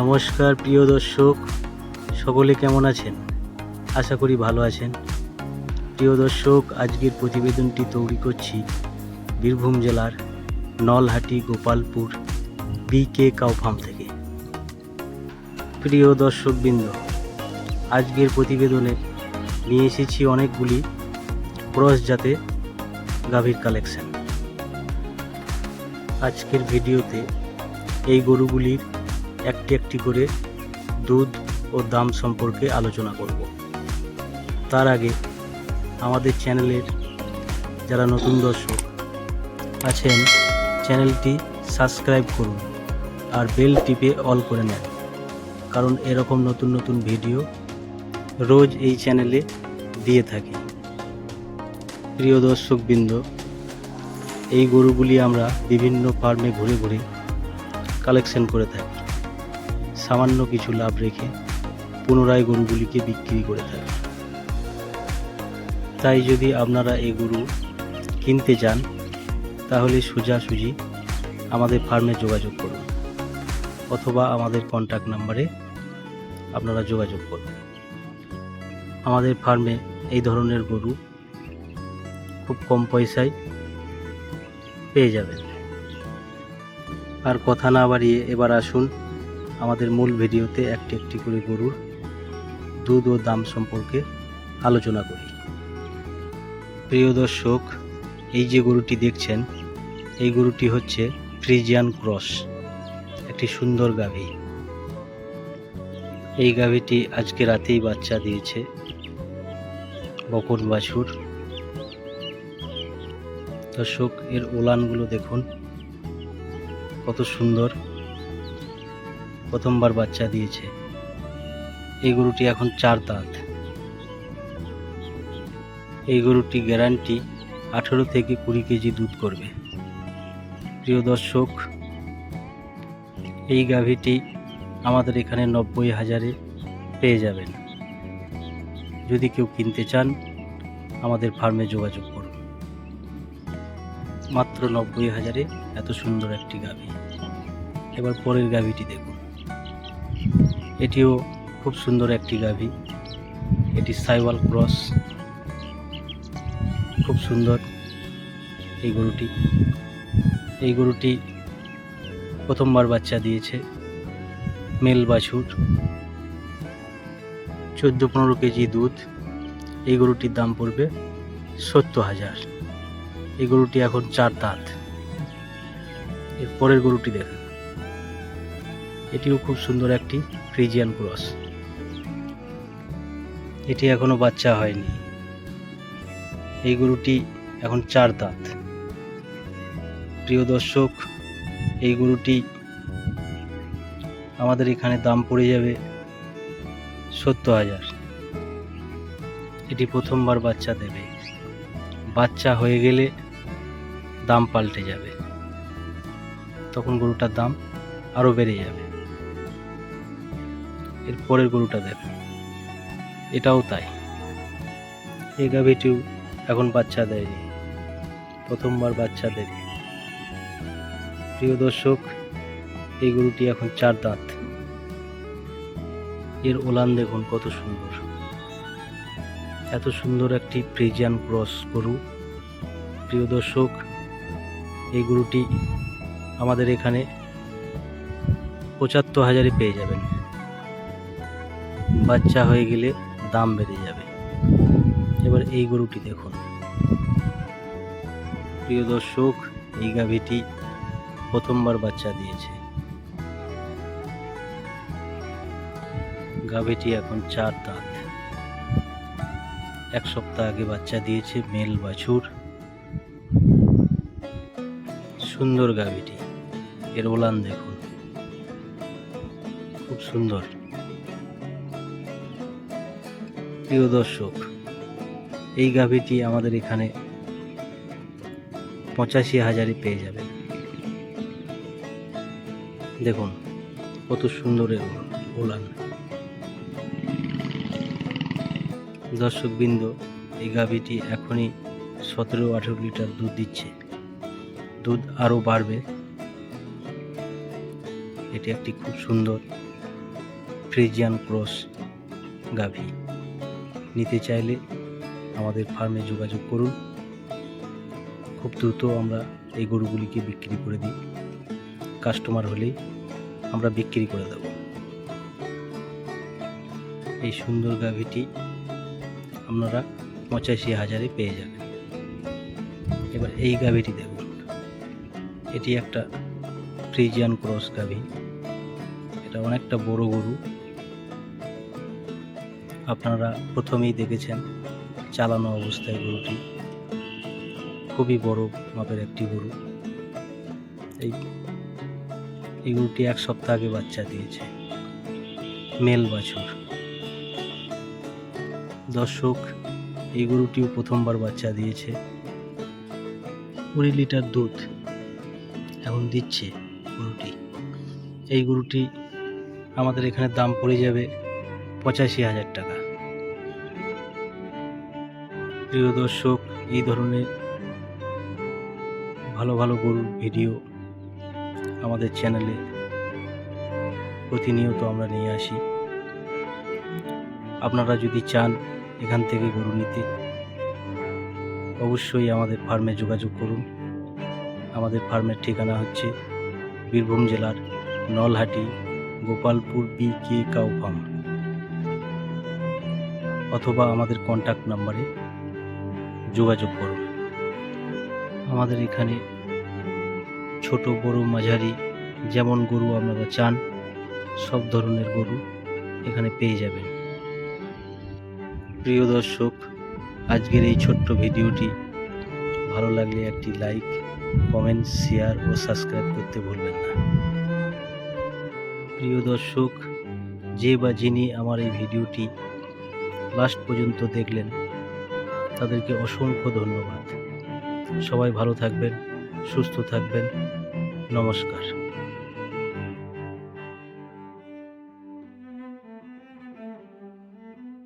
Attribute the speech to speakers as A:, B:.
A: নমস্কার, প্রিয় দর্শক। সকলে কেমন আছেন? আশা করি ভালো আছেন। প্রিয় দর্শক, আজকের প্রতিবেদনটি তৈরি করছি বীরভূম জেলার Nalhati, Gopalpur BK cow farm থেকে। প্রিয় দর্শকবৃন্দ, আজকের প্রতিবেদনে নিয়ে এসেছি অনেকগুলি ক্রস জাতে গাভীর কালেকশন আজকের ভিডিওতে এই গরুগুলির একটি একটি করে দুধ ও দাম সম্পর্কে আলোচনা করব। তার আগে আমাদের চ্যানেলের যারা নতুন দর্শক আছেন, চ্যানেলটি সাবস্ক্রাইব করুন আর বেল টিপে অল করে নেন, কারণ এরকম নতুন নতুন ভিডিও রোজ এই চ্যানেলে দিয়ে থাকি। প্রিয় দর্শকবৃন্দ, এই গরুগুলি আমরা বিভিন্ন ফার্মে ঘুরে ঘুরে কালেকশন করে থাকি। সামান্য কিছু লাভ রেখে পুনরায় গরুগুলিকে বিক্রি করে থাকে। তাই যদি আপনারা এই গরু কিনতে চান তাহলে সোজাসুজি আমাদের ফার্মে যোগাযোগ করুন অথবা আমাদের কন্ট্যাক্ট নাম্বারে আপনারা যোগাযোগ করুন। আমাদের ফার্মে এই ধরনের গরু খুব কম পয়সায় পেয়ে যাবেন। আর কথা না বাড়িয়ে এবার আসুন আমাদের মূল ভিডিওতে একটি একটি করে গরুর দুধ ও দাম সম্পর্কে আলোচনা করি। প্রিয় দর্শক, এই যে গরুটি দেখছেন, এই গরুটি হচ্ছে ফ্রিজিয়ান ক্রস, একটি সুন্দর গাভী। এই গাভীটি আজকে রাতেই বাচ্চা দিয়েছে বকন বাছুর। দর্শক, এর ওলানগুলো দেখুন, কত সুন্দর। প্রথমবার বাচ্চা দিয়েছে। এই গরুটি এখন চার দাঁত। এই গরুটি গ্যারান্টি আঠেরো থেকে কুড়ি কেজি দুধ করবে। প্রিয় দর্শক, এই গাভীটি আমাদের এখানে নব্বই হাজারে পেয়ে যাবেন। যদি কেউ কিনতে চান, আমাদের ফার্মে যোগাযোগ করুন। মাত্র নব্বই হাজারে এত সুন্দর একটি গাভী। এবার পরের গাভীটি দেখুন। এটিও খুব সুন্দর একটি গাভী। এটি সাইওয়াল ক্রস। খুব সুন্দর এই গরুটি। এই গরুটি প্রথমবার বাচ্চা দিয়েছে। মেল বাছুর। চোদ্দ পনেরো কেজি দুধ। এই গরুটির দাম পড়বে সত্তর হাজার। এই গরুটি এখন চার দাঁত। এর পরের গরুটি দেখেন। এটিও খুব সুন্দর একটি ফ্রিজিয়ান ক্রস। এটি এখনও বাচ্চা হয়নি। এই গরুটি এখন চার দাঁত। প্রিয় দর্শক, এই গরুটি আমাদের এখানে দাম পড়ে যাবে সত্তর হাজার। এটি প্রথমবার বাচ্চা দেবে। বাচ্চা হয়ে গেলে দাম পাল্টে যাবে। তখন গরুটার দাম আরও বেড়ে যাবে। এর পরের গরুটা দেখুন এটাও তাই। এই গাভীটিও এখন বাচ্চা দেয়নি। প্রথমবার বাচ্চা দেবে। প্রিয় দর্শক, এই গরুটি এখন চার দাঁত। এর ওলান দেখুন কত সুন্দর। এত সুন্দর একটি ফ্রিজিয়ান ক্রস গরু। প্রিয় দর্শক, এই গরুটি আমাদের এখানে পঁচাত্তর হাজারে পেয়ে যাবেন। বাচ্চা হয়ে গেলে দাম বেড়ে যাবে। এবার এই গরুটি দেখুন। প্রিয় দর্শক, এই গাভীটি প্রথমবার বাচ্চা দিয়েছে। গাভীটি এখন চার দাঁত। এক সপ্তাহ আগে বাচ্চা দিয়েছে মেল বাছুর। সুন্দর গাভীটি। এর ওলান দেখুন। খুব সুন্দর। প্রিয় দর্শক, এই গাভীটি আমাদের এখানে পঁচাশি হাজারে পেয়ে যাবেন। দেখুন, কত সুন্দর ওলান দর্শকবৃন্দ, এই গাভীটি এখনই সতেরো আঠেরো লিটার দুধ দিচ্ছে। দুধ আরও বাড়বে। এটি একটি খুব সুন্দর ফ্রিজিয়ান ক্রস গাভী। নিতে চাইলে আমাদের ফার্মে যোগাযোগ করুন। খুব দ্রুত আমরা এই গরুগুলিকে বিক্রি করে দিই। কাস্টমার হলেই আমরা বিক্রি করে দেব। এই সুন্দর গাভীটি আপনারা পঁচাশি হাজারে পেয়ে যাবেন। এবার এই গাভীটি দেখুন। এটি একটা ফ্রিজিয়ান ক্রস গাভী। এটা অনেকটা বড় গরু। আপনারা প্রথমেই দেখেছেন চালানো অবস্থায় গরুটি। খুবই বড় মাপের একটি গরু। এই এই গরুটি এক সপ্তাহ আগে বাচ্চা দিয়েছে। মেল বাছুর। দর্শক, এই গরুটিও প্রথমবার বাচ্চা দিয়েছে। কুড়ি লিটার দুধ এখন দিচ্ছে গরুটি। এই গরুটি আমাদের এখানে দাম পড়ে যাবে পঁচাশি হাজার টাকা। প্রিয় দর্শক, এই ধরনের ভালো ভালো গরুর ভিডিও আমাদের চ্যানেলে প্রতিনিয়ত আমরা নিয়ে আসি। আপনারা যদি চান এখান থেকে গরু নিতে, অবশ্যই আমাদের ফার্মে যোগাযোগ করুন। আমাদের ফার্মের ঠিকানা হচ্ছে বীরভূম জেলার Nalhati, Gopalpur B K cow farm অথবা আমাদের কন্ট্যাক্ট নাম্বারে যোগাযোগ করুন আমাদের এখানে ছোট, বড়, মাঝারি যেমন গরু আপনারা চান, সব ধরনের গরু এখানে পেয়ে যাবেন। প্রিয় দর্শক, আজকের এই ছোট্ট ভিডিওটি ভালো লাগলে একটি লাইক, কমেন্ট, শেয়ার ও সাবস্ক্রাইব করতে ভুলবেন না। প্রিয় দর্শক, যে বা যিনি আমার এই ভিডিওটি লাস্ট পর্যন্ত দেখলেন তাদেরকে অসংখ্য ধন্যবাদ। সবাই ভালো থাকবেন সুস্থ থাকবেন। নমস্কার।